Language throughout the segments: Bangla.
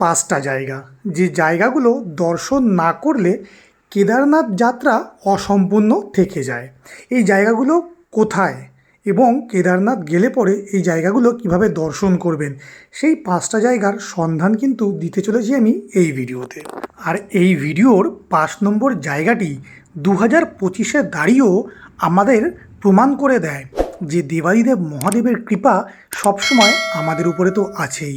পাঁচটা জায়গা। যে জায়গাগুলো দর্শন না করলে কেদারনাথ যাত্রা অসম্পূর্ণ থেকে যায়। এই জায়গাগুলো কোথায় এবং কেদারনাথ গেলে পরে এই জায়গাগুলো কীভাবে দর্শন করবেন, সেই পাঁচটা জায়গার সন্ধান কিন্তু দিতে চলেছি আমি এই ভিডিওতে। আর এই ভিডিওর পাঁচ নম্বর জায়গাটি দু হাজার পঁচিশে দাঁড়িয়েও আমাদের প্রমাণ করে দেয় যে দেবাদিদেব মহাদেবের কৃপা সবসময় আমাদের উপরে তো আছেই।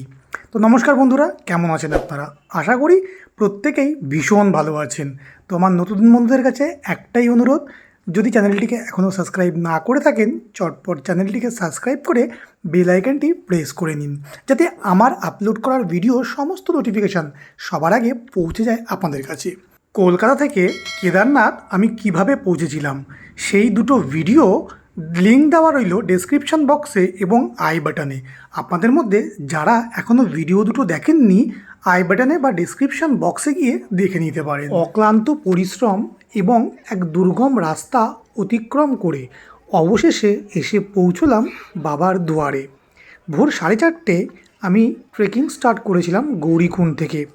তো নমস্কার বন্ধুরা, কেমন আছেন আপনারা? আশা করি প্রত্যেকেই ভীষণ ভালো আছেন। তো আমার নতুন বন্ধুদের কাছে একটাই অনুরোধ, যদি চ্যানেলটিকে এখনও সাবস্ক্রাইব না করে থাকেন, চটপট চ্যানেলটিকে সাবস্ক্রাইব করে বেল আইকনটি প্রেস করে নিন, যাতে আমার আপলোড করার ভিডিও সমস্ত নোটিফিকেশান সবার আগে পৌঁছে যায় আপনাদের কাছে। কলকাতা থেকে কেদারনাথ আমি কীভাবে পৌঁছেছিলাম? সেই দুটো ভিডিও লিঙ্ক দেওয়া রইল ডেসক্রিপশন বক্সে এবং আই বাটনে। আপনাদের মধ্যে যারা এখনও ভিডিও দুটো দেখেননি, আই বাটনে বা ডেসক্রিপশন বক্সে গিয়ে দেখে নিতে পারেন। অক্লান্ত পরিশ্রম এবং এক দুর্গম রাস্তা অতিক্রম করে অবশেষে এসে পৌঁছলাম বাবার দুয়ারে। ভোর সাড়ে চারটে আমি ট্রেকিং স্টার্ট করেছিলাম গৌরীকুণ্ড থেকে।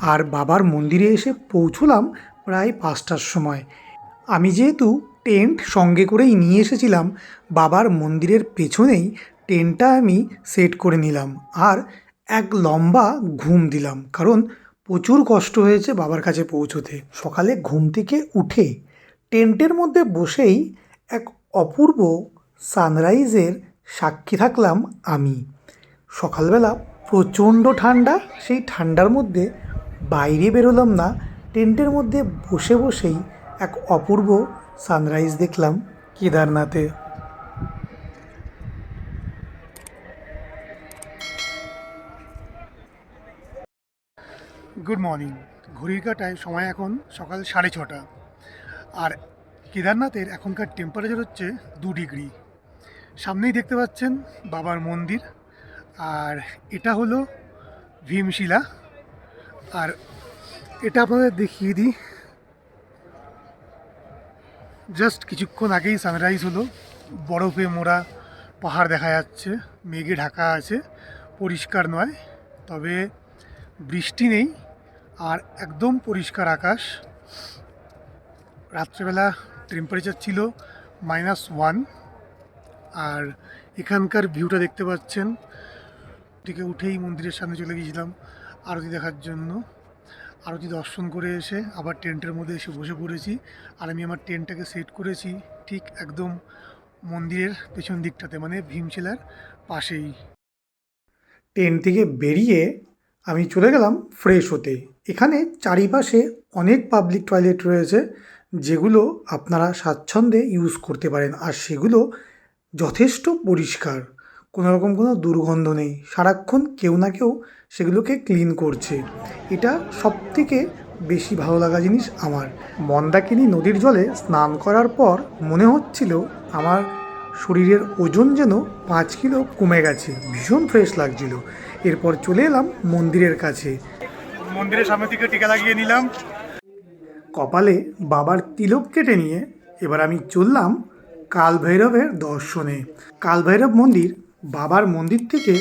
আর বাবার মন্দিরে এসে পৌঁছলাম প্রায় পাঁচটার সময়। আমি যেহেতু টেন্ট সঙ্গে করেই নিয়ে এসেছিলাম। বাবার মন্দিরের পেছনেই টেন্টটা আমি সেট করে নিলাম আর এক লম্বা ঘুম দিলাম। কারণ প্রচুর কষ্ট হয়েছে বাবার কাছে পৌঁছোতে। সকালে ঘুম থেকে উঠে টেন্টের মধ্যে বসেই এক অপূর্ব সানরাইজের সাক্ষী থাকলাম আমি। সকালবেলা প্রচণ্ড ঠান্ডা, সেই ঠান্ডার মধ্যে বাইরে বেরোলাম না। টেন্টের মধ্যে বসে বসেই এক অপূর্ব সানরাইজ দেখলাম কেদারনাথে। গুড মর্নিং ঘড়ির কাটায় সময় এখন সকাল সাড়ে ছটা। আর কেদারনাথের এখনকার টেম্পারেচার হচ্ছে দু ডিগ্রি। সামনেই দেখতে পাচ্ছেন বাবার মন্দির। আর এটা হলো ভীমশিলা। আর এটা আপনাদের দেখিয়ে দিই জাস্ট কিছুক্ষণ আগেই সানরাইজ হলো। বরফে মোড়া পাহাড় দেখা যাচ্ছে। মেঘে ঢাকা আছে। পরিষ্কার নয়, তবে বৃষ্টি নেই আর একদম পরিষ্কার আকাশ। রাত্রেবেলা টেম্পারেচার ছিল মাইনাস ওয়ান আর এখানকার ভিউটা দেখতে পাচ্ছেন। থেকে উঠেই মন্দিরের সামনে চলে গিয়েছিলাম আরতি দেখার জন্য। আরতি দর্শন করে এসে আবার টেন্টের মধ্যে এসে বসে পড়েছি আর আমি আমার টেন্টটাকে সেট করেছি ঠিক একদম মন্দিরের পেছন দিকটাতে মানে ভীমশিলার পাশেই। ট্রেন থেকে বেরিয়ে আমি চলে গেলাম ফ্রেশ হতে। এখানে চারিপাশে অনেক পাবলিক টয়লেট রয়েছে যেগুলো আপনারা স্বাচ্ছন্দ্যে ইউজ করতে পারেন আর সেগুলো যথেষ্ট পরিষ্কার। কোনো রকম কোনো দুর্গন্ধ নেই। সারাক্ষণ কেউ না কেউ সেগুলোকে ক্লিন করছে। এটা সব থেকে বেশি ভালো লাগা জিনিস আমার। মন্দাকিনী নদীর জলে স্নান করার পর মনে হচ্ছিল আমার শরীরের ওজন যেন পাঁচ কিলো কমে গেছে। ভীষণ ফ্রেশ লাগছিল। এরপর চলে এলাম মন্দিরের কাছে। মন্দিরের সামনে থেকে টিকা লাগিয়ে নিলাম। কপালে বাবার তিলক কেটে নিয়ে এবার আমি চললাম কালভৈরবের দর্শনে। কালভৈরব মন্দির বাবার মন্দির থেকে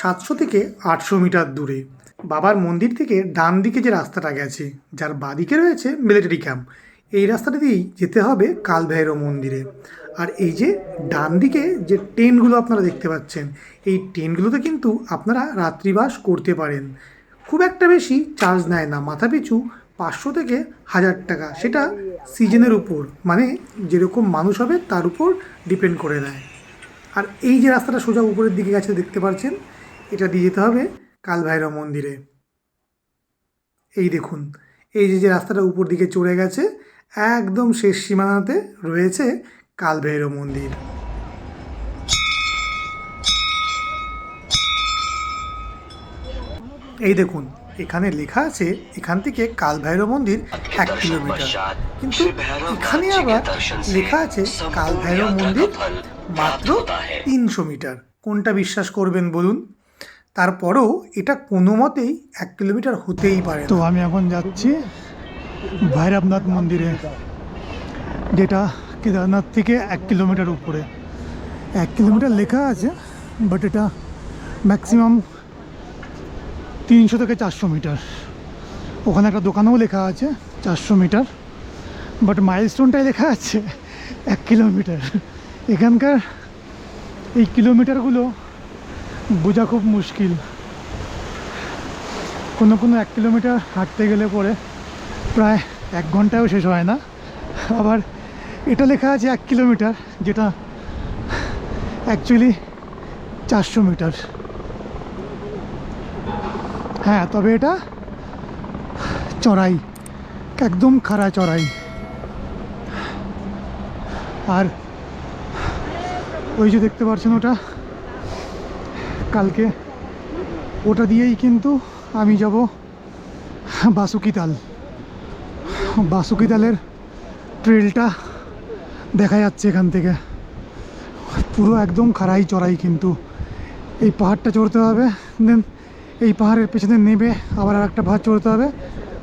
সাতশো থেকে আটশো মিটার দূরে। বাবার মন্দির থেকে ডান দিকে যে রাস্তাটা গেছে, যার বাদিকে রয়েছে মিলিটারি ক্যাম্প এই রাস্তাটা দিয়েই যেতে হবে কালভৈরব মন্দিরে। আর এই যে ডান দিকে যে ট্রেনগুলো আপনারা দেখতে পাচ্ছেন, এই ট্রেনগুলোতে কিন্তু আপনারা রাত্রিবাস করতে পারেন। খুব একটা বেশি চার্জ নেয় না মাথা পিছু পাঁচশো থেকে হাজার টাকা। সেটা সিজনের উপর মানে যেরকম মানুষ হবে তার উপর ডিপেন্ড করে নেয় আর এই যে রাস্তাটা সোজা উপরের দিকে গেছে দেখতে পাচ্ছেন এটা দিয়ে যেতে হবে কালভৈরব মন্দিরে। এই দেখুন এই যে যে রাস্তাটা উপর দিকে চড়ে গেছে একদম শেষ সীমানাতে রয়েছে কালভৈরব মন্দির। এই দেখুন এখানে লেখা আছে এখান থেকে কালভৈরব মন্দির এক কিলোমিটার। কিন্তু এখানে আবার লেখা আছে কালভৈরব মন্দির মাত্র তিনশো মিটার। কোনটা বিশ্বাস করবেন বলুন? তারপরেও এটা কোনো মতেই এক কিলোমিটার হতেই পারে তো আমি এখন যাচ্ছি ভৈরবনাথ মন্দিরে যেটা কেদারনাথ থেকে এক কিলোমিটার উপরে। এক কিলোমিটার লেখা আছে বাট এটা ম্যাক্সিমাম তিনশো থেকে চারশো মিটার। ওখানে একটা দোকানেও লেখা আছে চারশো মিটার বাট মাইলস্টোনটাই লেখা আছে এক কিলোমিটার। এখানকার এই কিলোমিটারগুলো বোঝা খুব মুশকিল। কোনো কোনো এক কিলোমিটার হাঁটতে গেলে পরে প্রায় এক ঘন্টায়ও শেষ হয় না। আবার এটা লেখা আছে এক কিলোমিটার, যেটা অ্যাকচুয়ালি চারশো মিটার। হ্যাঁ তবে এটা চড়াই, একদম খাড়া চড়াই। আর ওই যে দেখতে পাচ্ছেন ওটা? কালকে ওটা দিয়েই কিন্তু আমি যাব বাসুকিতাল বাসুকিতালের ট্রেলটা দেখা যাচ্ছে এখান থেকে। পুরো একদম খাড়াই চড়াই কিন্তু। এই পাহাড়টা চড়তে হবে, দেন এই পাহাড়ের পেছনে নেবে, আবার আর একটা পাহাড় চড়তে হবে,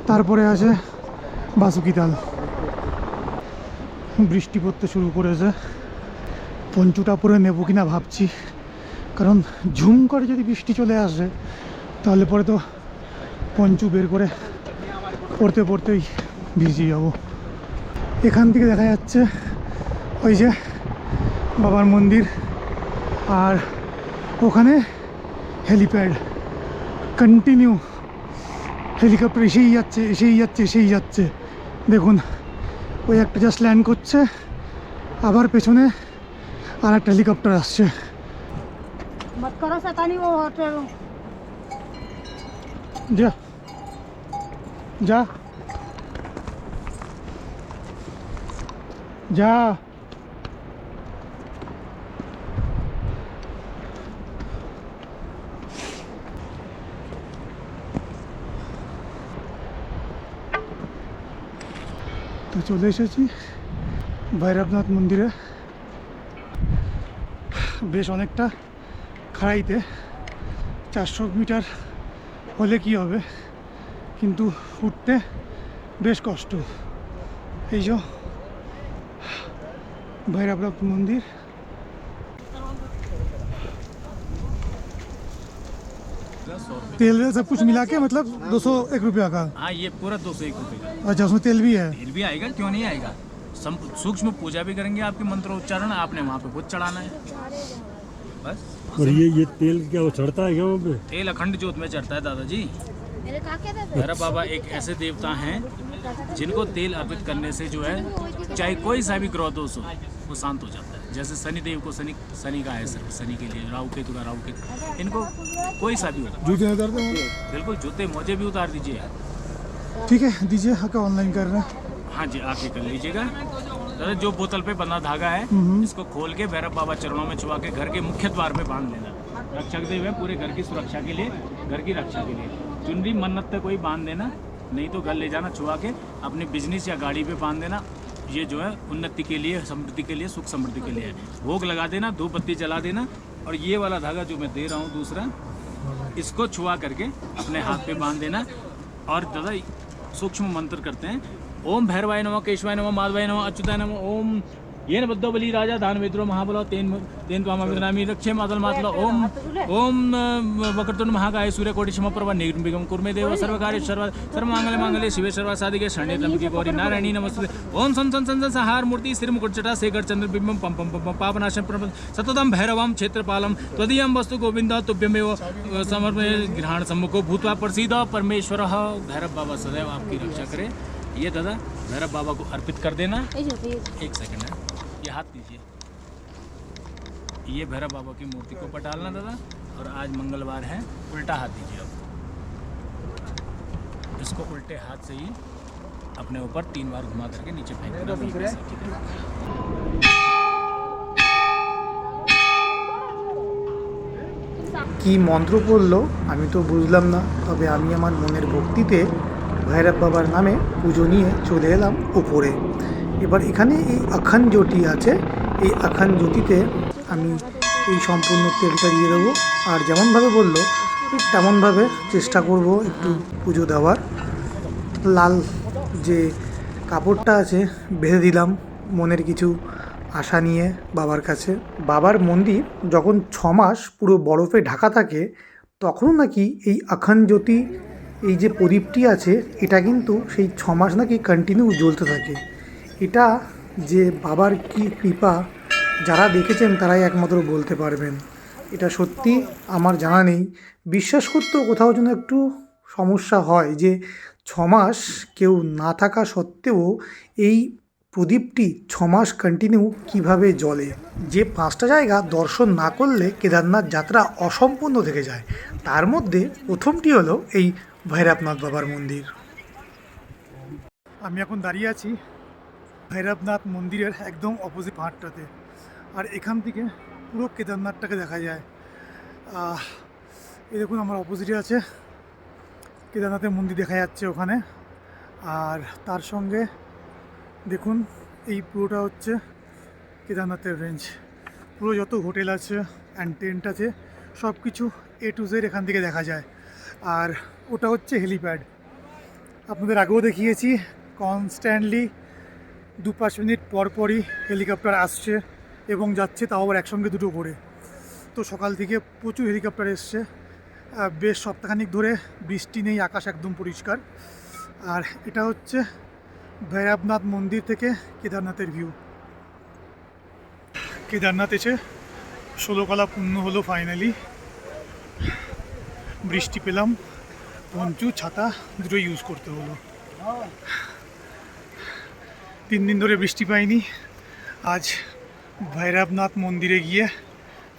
তারপরে আছে বাসুকিতাল বৃষ্টি পড়তে শুরু করেছে। পঞ্চুটা পরে নেব কিনা ভাবছি। কারণ ঝুম করে যদি বৃষ্টি চলে আসে, তাহলে পরে তো পঞ্চু বের করে পড়তে পড়তেই ভিজে যাব। এখান থেকে দেখা যাচ্ছে ওই যে বাবার মন্দির আর ওখানে হেলিপ্যাড। কন্টিনিউ হেলিকপ্টার এসেই যাচ্ছে এসেই যাচ্ছে এসেই যাচ্ছে। দেখুন, ওই একটা জাস্ট ল্যান্ড করছে, আবার পেছনে আর একটা হেলিকপ্টার আসছে যা যা যা তো চলে এসেছি ভৈরবনাথ মন্দিরে বেশ অনেকটা খাড়াইতে চারশো মিটার হলে কি হবে কিন্তু উঠতে বেশ কষ্ট এই যে ভৈরবনাথ মন্দির तेल वेल सब कुछ मिला के मतलब दो सौ एक रुपया का हाँ ये पूरा दो सौ एक रुपये का अच्छा उसमें तेल भी है तेल भी आएगा क्यों नहीं आएगा सम सूक्ष्म पूजा भी करेंगे आपके मंत्रोच्चारण आपने वहाँ पे खुद चढ़ाना है। बस। और ये ये तेल क्या वो चढ़ता है क्या वहाँ पे? तेल अखंड ज्योत में चढ़ता है दादाजी। मेरे बाबा एक ऐसे देवता हैं जिनको तेल अर्पित करने से जो है चाहे कोई सा भी ग्रह दोष हो वो शांत हो जाता है। जैसे शनि देव को शनि शनि का है सिर्फ़ शनि के लिए राहु केतु का राहु केतु। इनको कोई सा भी हो। जूते बिल्कुल जूते मोजे भी उतार दीजिए। ठीक है दीजिए हका ऑनलाइन कर रहे हैं। हाँ जी आप आके कर लीजिएगा। दादा जो बोतल पे बना धागा है इसको खोल के भैरव बाबा चरणों में छुआ के घर के मुख्य द्वार पे बाँध लेना रक्षक देव है पूरे घर की सुरक्षा के लिए घर की रक्षा के लिए। चुनरी मन्नत पे कोई बाँध देना नहीं तो घर ले जाना छुआ के अपने बिज़नेस या गाड़ी पे बाँध देना। ये जो है उन्नति के लिए समृद्धि के लिए सुख समृद्धि के लिए है। भोग लगा देना धूप बत्ती जला देना और ये वाला धागा जो मैं दे रहा हूँ दूसरा इसको छुआ करके अपने हाथ पे बाँध देना। और दादा सूक्ष्म मंत्र करते हैं ओम भैरवाय नमः केशवाय नमः माधवाय नमः अच्युताय नमः ओम। येन बद्धो बलि राजा वेद्रो महाबलो तेन तेन त्वामिनामी रक्षे मातल मातल ओम ओम वक्रतुंड महाकाय सूर्यकोटि समप्रभ निर्विघ्नं कुर्मे देव सर्वकार्य सर्व सर्वमंगल मांगल्ये शिवे सर्व साधिके शरण्ये त्र्यंबके गौरी नारायणी नमस्ते। ओम सन सन सन सहार मूर्ति सिर मुकुटजटा शेखर चंद्र बिंबम पम पम पम पापनाशम प्रम सततम भैरवम क्षेत्रपालम त्वदीयं वस्तु गोविंद तुभ्यमेव समर्पये ग्रहण सम्मुखो भूत्वा प्रसीद परमेश्वर। भैरव बाबा सदैव आपकी रक्षा करे। ये दादा भैरव बाबा को अर्पित कर देना एक सेकंड है ये हाथ दीजिए ये भैरव बाबा की मूर्ति को पटालना दादा और आज मंगलवार है उल्टा हाथ दीजिए अब इसको उल्टे हाथ से ही अपने ऊपर तीन बार घुमा करके नीचे फेंक देना वहीं पे सेक देना। কি মন্ত্র পড়লো আমি তো বুঝলাম না তবে আমি আমার মনের ভক্তিতে ভৈরব বাবার নামে পুজো নিয়ে চলে এলাম উপরে। এবার এখানে এই আখান জ্যোতি আছে। এই আখান জ্যোতিতে আমি এই সম্পূর্ণ তেলটা দিয়ে দেবো। আর যেমনভাবে বলল, ঠিক তেমনভাবে চেষ্টা করব একটু পুজো দেওয়ার। লাল যে কাপড়টা আছে, বেঁধে দিলাম মনের কিছু আশা নিয়ে বাবার কাছে। বাবার মন্দির যখন ছ মাস পুরো বরফে ঢাকা থাকে, তখনও নাকি এই আখান জ্যোতি এই যে প্রদীপটি আছে, এটা কিন্তু সেই ছ মাস নাকি কন্টিনিউ জ্বলতে থাকে। এটা যে বাবার কি কৃপা, যারা দেখেছেন তারাই একমাত্র বলতে পারবেন। এটা সত্যি আমার জানা নেই। বিশ্বাস করতেও কোথাও যেন একটু সমস্যা হয় যে ছ মাস কেউ না থাকা সত্ত্বেও এই প্রদীপটি ছ মাস কন্টিনিউ কীভাবে জ্বলে? যে পাঁচটা জায়গা দর্শন না করলে কেদারনাথ যাত্রা অসম্পূর্ণ থেকে যায়। তার মধ্যে প্রথমটি হলো এই ভৈরবনাথ বাবার মন্দির। আমি এখন দাঁড়িয়ে আছি ভৈরবনাথ মন্দিরের একদম অপোজিট পাহাড়টাতে। আর এখান থেকে পুরো কেদারনাথটাকে দেখা যায়। এই দেখুন আমার অপোজিটে আছে কেদারনাথের মন্দির দেখা যাচ্ছে ওখানে। আর তার সঙ্গে দেখুন এই পুরোটা হচ্ছে কেদারনাথের রেঞ্জ পুরো যত হোটেল আছে অ্যান্ড টেন্ট আছে সব কিছু এ টু জেড এখান থেকে দেখা যায়। আর ওটা হচ্ছে হেলিপ্যাড আপনাদের আগেও দেখিয়েছি কনস্ট্যান্টলি দু পাঁচ মিনিট পর পরই হেলিকপ্টার আসছে এবং যাচ্ছে তাও আবার একসঙ্গে দুটো করে। তো সকাল থেকে প্রচুর হেলিকপ্টার এসছে। বেশ সপ্তাহখানিক ধরে বৃষ্টি নেই, আকাশ একদম পরিষ্কার। আর এটা হচ্ছে ভৈরবনাথ মন্দির থেকে কেদারনাথের ভিউ কেদারনাথ এসে ষোলোকলা পূর্ণ হলো ফাইনালি বৃষ্টি পেলাম, পঞ্চু, ছাতা দুটো ইউজ করতে হলো। তিন দিন ধরে বৃষ্টি পাইনি। আজ ভৈরবনাথ মন্দিরে গিয়ে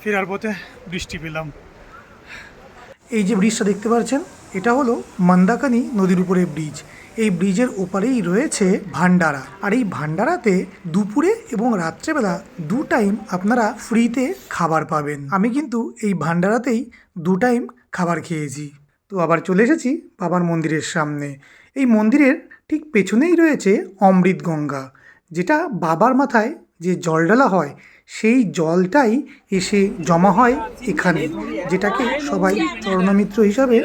ফেরার পথে বৃষ্টি পেলাম। এই যে ব্রিজটা দেখতে পাচ্ছেন, এটা হলো মন্দাকানি নদীর উপরে ব্রিজ। এই ব্রিজের ওপারেই রয়েছে ভান্ডারা আর এই ভান্ডারাতে দুপুরে এবং রাত্রেবেলা দু টাইম আপনারা ফ্রিতে খাবার পাবেন। আমি কিন্তু এই ভান্ডারাতেই দু টাইম খাবার খেয়েছি। তো আবার চলে এসেছি বাবার মন্দিরের সামনে। এই মন্দিরের ঠিক পেছনেই রয়েছে অমৃত গঙ্গা যেটা বাবার মাথায় যে জল ঢালা হয়, সেই জলটাই এসে জমা হয় এখানে, যেটাকে সবাই চরণমিত্র হিসাবে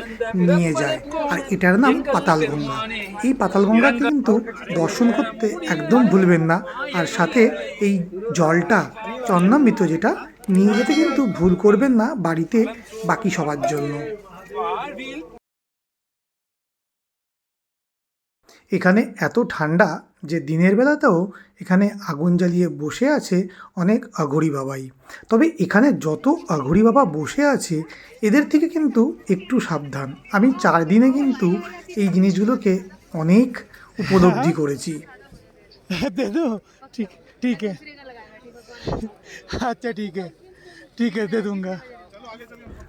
নিয়ে যায়। আর এটার নাম পাতাল গঙ্গা এই পাতাল গঙ্গাকে কিন্তু দর্শন করতে একদম ভুলবেন না। আর সাথে এই জলটা চরণামৃত যেটা নিয়ে যেতে কিন্তু ভুল করবেন না বাড়িতে বাকি সবার জন্য। এখানে এত ঠান্ডা যে দিনের বেলাতেও এখানে আগুন জ্বালিয়ে বসে আছে অনেক আঘড়ি বাবাই। তবে এখানে যত আঘড়ি বাবা বসে আছে, এদের থেকে কিন্তু একটু সাবধান। আমি চার দিনে কিন্তু এই জিনিসগুলোকে অনেক উপলব্ধি করেছি। ঠিক दो আচ্ছা ঠিক আছে। ঠিক আছে দুঙ্গা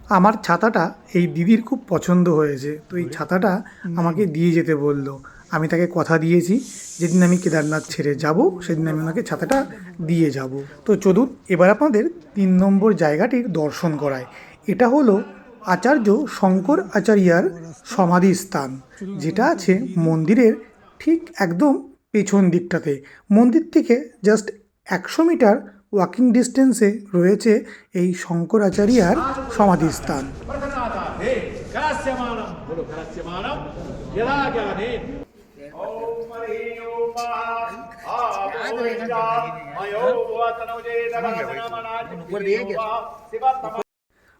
আমার ছাতাটা এই দিদির খুব পছন্দ হয়েছে তো এই ছাতাটা আমাকে দিয়ে যেতে বলল। আমি তাকে কথা দিয়েছি যেদিন আমি কেদারনাথ ছেড়ে যাব সেদিন আমি ওনাকে ছাতাটা দিয়ে যাব। তো চলুন এবার আপনাদের তিন নম্বর জায়গাটির দর্শন করায় এটা হলো আচার্য শঙ্কর আচার্যার সমাধি স্থান যেটা আছে মন্দিরের ঠিক একদম পেছন দিকটাতে। মন্দির থেকে জাস্ট একশো মিটার ওয়াকিং ডিস্টেন্সে রয়েছে এই শঙ্করাচার্যার সমাধিস্থান।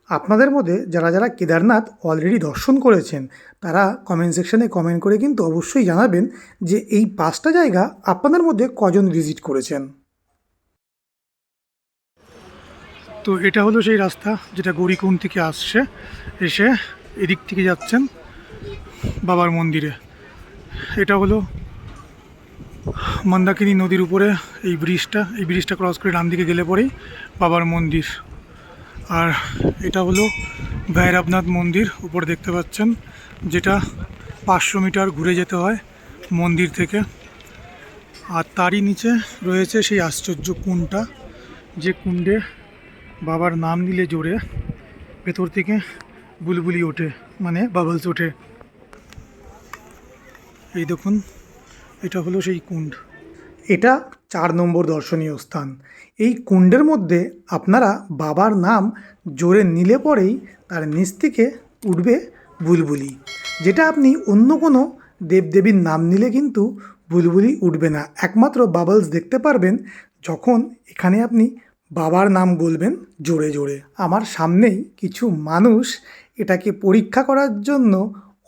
আপনাদের মধ্যে যারা যারা কেদারনাথ অলরেডি দর্শন করেছেন, তারা কমেন্ট সেকশনে কমেন্ট করে কিন্তু অবশ্যই জানাবেন যে এই পাঁচটা জায়গা আপনাদের মধ্যে কজন ভিজিট করেছেন। তো এটা হলো সেই রাস্তা যেটা গৌরীকুণ্ড থেকে আসছে। এসে এদিক থেকে যাচ্ছেন বাবার মন্দিরে। এটা হলো মন্দাকিনী নদীর উপরে এই ব্রিজটা। এই ব্রিজটা ক্রস করে ডান দিকে গেলে পরেই বাবার মন্দির। আর এটা হলো ভৈরবনাথ মন্দির, উপর দেখতে পাচ্ছেন, যেটা পাঁচশো মিটার ঘুরে যেতে হয় মন্দির থেকে। আর তারই নিচে রয়েছে সেই আশ্চর্য কুণ্ডটা। যে কুণ্ডে বাবার নাম নিলে জোরে, ভেতর থেকে বুলবুলি ওঠে মানে বাবলস ওঠে। এই দেখুন, এটা হলো সেই কুণ্ড। এটা চার নম্বর দর্শনীয় স্থান। এই কুণ্ডের মধ্যে আপনারা বাবার নাম জোরে নিলে পরেই তার নিচ থেকে উঠবে বুলবুলি। যেটা আপনি অন্য কোনো দেবদেবীর নাম নিলে কিন্তু বুলবুলি উঠবে না। একমাত্র বাবলস দেখতে পারবেন যখন এখানে আপনি বাবার নাম বলবেন জোরে জোরে। আমার সামনেই কিছু মানুষ এটাকে পরীক্ষা করার জন্য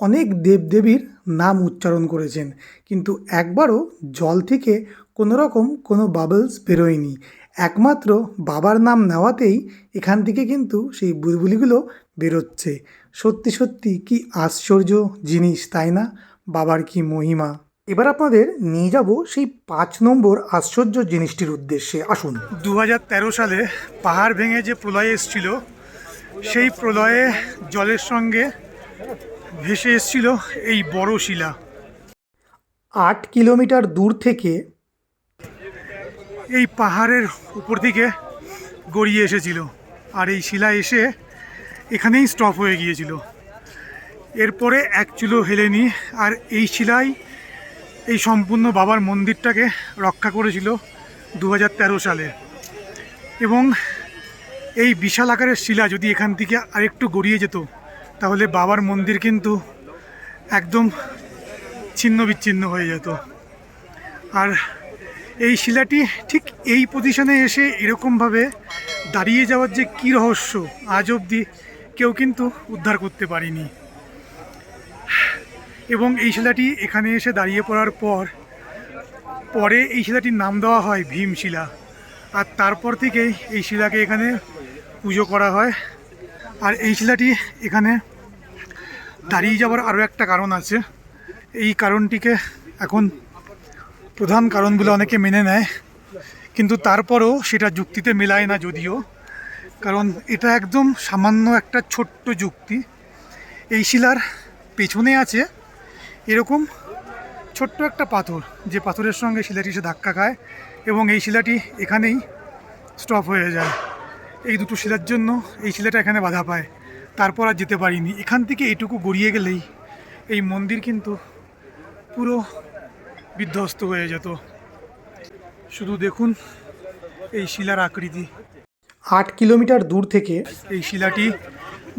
অনেক দেবদেবীর নাম উচ্চারণ করেছেন। কিন্তু একবারও জল থেকে কোনো রকম কোনো বাবলস বেরোয়নি। একমাত্র বাবার নাম নেওয়াতেই এখান থেকে কিন্তু সেই বুলবুলিগুলো বেরোচ্ছে। সত্যি সত্যি কি আশ্চর্য জিনিস, তাই না? বাবার কি মহিমা? এবার আপনাদের নিয়ে যাব সেই পাঁচ নম্বর আশ্চর্য জিনিসটির উদ্দেশ্যে। আসুন। দু হাজার তেরো সালে পাহাড় ভেঙে যে প্রলয় এসেছিল সেই প্রলয়ে জলের সঙ্গে ভেসে এসেছিল এই বড় শিলা। আট কিলোমিটার দূর থেকে এই পাহাড়ের উপর দিকে গড়িয়ে এসেছিল আর এই শিলা এসে এখানেই স্টপ হয়ে গিয়েছিল। এরপরে এক চুলো হেলেনি আর এই শিলাই এই সম্পূর্ণ বাবার মন্দিরটাকে রক্ষা করেছিল দু হাজার তেরো সালে। এবং এই বিশাল আকারের শিলা যদি এখান থেকে আরেকটু গড়িয়ে যেত, তাহলে বাবার মন্দির কিন্তু একদম ছিন্ন বিচ্ছিন্ন হয়ে যেত। আর এই শিলাটি ঠিক এই পজিশনে এসে এরকমভাবে দাঁড়িয়ে যাওয়ার যে কী রহস্য, আজ অবধি কেউ কিন্তু উদ্ধার করতে পারেনি। এবং এই শিলাটি এখানে এসে দাঁড়িয়ে পড়ার পর, পরে এই শিলাটির নাম দেওয়া হয় ভীমশিলা। আর তারপর থেকেই এই শিলাকে এখানে পুজো করা হয়। আর এই শিলাটি এখানে দাঁড়িয়ে যাওয়ার আরও একটা কারণ আছে। এই কারণটিকে এখন প্রধান কারণ বলে অনেকে মেনে নেয়। কিন্তু তারপরও সেটা যুক্তিতে মেলায় না যদিও। কারণ এটা একদম সামান্য একটা ছোট্ট যুক্তি। এই শিলার পেছনে আছে এরকম ছোট্ট একটা পাথর, যে পাথরের সঙ্গে শিলাটি এসে ধাক্কা খায় এবং এই শিলাটি এখানেই স্টপ হয়ে যায়। এই দুটো শিলার জন্য এই শিলাটা এখানে বাধা পায়। তারপর আর যেতে পারিনি। এখান থেকে এটুকু গড়িয়ে গেলেই এই মন্দির কিন্তু পুরো বিধ্বস্ত হয়ে যেত। শুধু দেখুন এই শিলার আকৃতি। আট কিলোমিটার দূর থেকে এই শিলাটি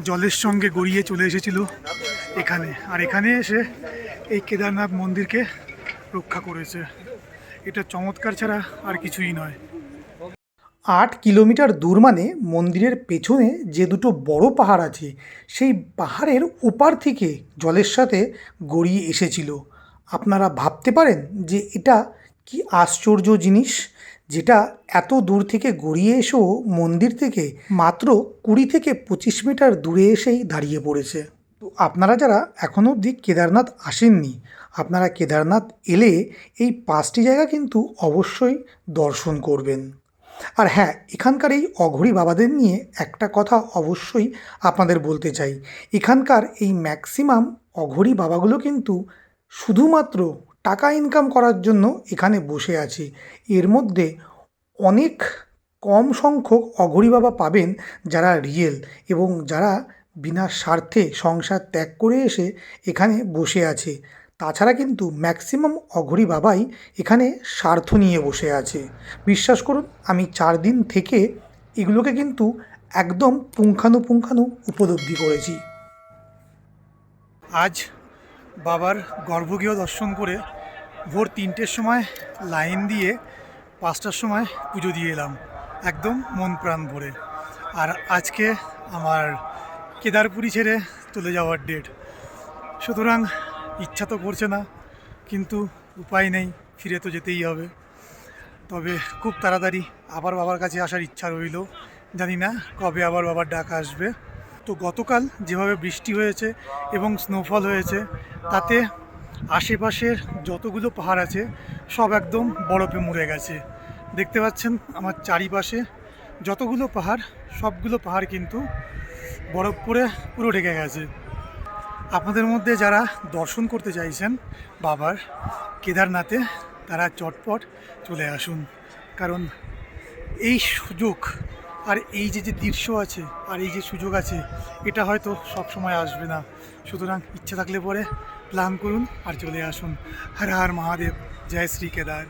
জলের সঙ্গে গড়িয়ে চলে এসেছিল এখানে। আর এখানে এসে এই কেদারনাথ মন্দিরকে রক্ষা করেছে। এটা চমৎকার ছাড়া আর কিছুই নয়। আট কিলোমিটার দূর মানে মন্দিরের পেছনে যে দুটো বড় পাহাড় আছে, সেই পাহাড়ের ওপার থেকে জলের সাথে গড়িয়ে এসেছিল। আপনারা ভাবতে পারেন যে এটা কি আশ্চর্য জিনিস, যেটা এত দূর থেকে গড়িয়ে এসেও মন্দির থেকে মাত্র কুড়ি থেকে পঁচিশ মিটার দূরে এসেই দাঁড়িয়ে পড়েছে। তো আপনারা যারা এখনও অবধি কেদারনাথ আসেননি, আপনারা কেদারনাথ এলে এই পাঁচটি জায়গা কিন্তু অবশ্যই দর্শন করবেন। আর হ্যাঁ এখানকার এই অঘরী বাবাদের নিয়ে একটা কথা অবশ্যই আপনাদের বলতে চাই। এখানকার এই ম্যাক্সিমাম অঘরী বাবাগুলো কিন্তু শুধুমাত্র টাকা ইনকাম করার জন্য এখানে বসে আছে। এর মধ্যে অনেক কম সংখ্যক অঘরী বাবা পাবেন যারা রিয়েল এবং যারা বিনা স্বার্থে সংসার ত্যাগ করে এসে এখানে বসে আছে। তাছাড়া কিন্তু ম্যাক্সিমাম অঘরী বাবাই এখানে স্বার্থ নিয়ে বসে আছে। বিশ্বাস করুন, আমি চার দিন থেকে এগুলোকে কিন্তু একদম পুঙ্খানুপুঙ্খানু উপলব্ধি করেছি। আজ বাবার গর্ভগৃহ দর্শন করে ভোর তিনটের সময় লাইন দিয়ে পাঁচটার সময় পুজো দিয়ে এলাম, একদম মন প্রাণ ভরে। আর আজকে আমার কেদারপুরি ছেড়ে চলে যাওয়ার ডেট সুতরাং ইচ্ছা তো করছে না, কিন্তু উপায় নেই, ফিরে তো যেতেই হবে। তবে খুব তাড়াতাড়ি আবার বাবার কাছে আসার ইচ্ছা রইল। জানি না কবে আবার বাবার ডাক আসবে। তো গতকাল যেভাবে বৃষ্টি হয়েছে এবং স্নোফল হয়েছে, তাতে আশেপাশের যতগুলো পাহাড় আছে, সব একদম বরফে মুড়ে গেছে। দেখতে পাচ্ছেন আমার চারিপাশে যতগুলো পাহাড়, সবগুলো পাহাড় কিন্তু বরফ পরে পুরো ঢেকে গেছে। আপনাদের মধ্যে যারা দর্শন করতে চাইছেন বাবার কেদারনাথে, তারা চটপট চলে আসুন। কারণ এই সুযোগ আর এই যে যে দৃশ্য আছে আর এই যে সুযোগ আছে, এটা হয়তো সব সময় আসবে না। সুতরাং ইচ্ছা থাকলে পরে প্ল্যান করুন আর চলে আসুন। হর হর মহাদেব, জয় শ্রী কেদার।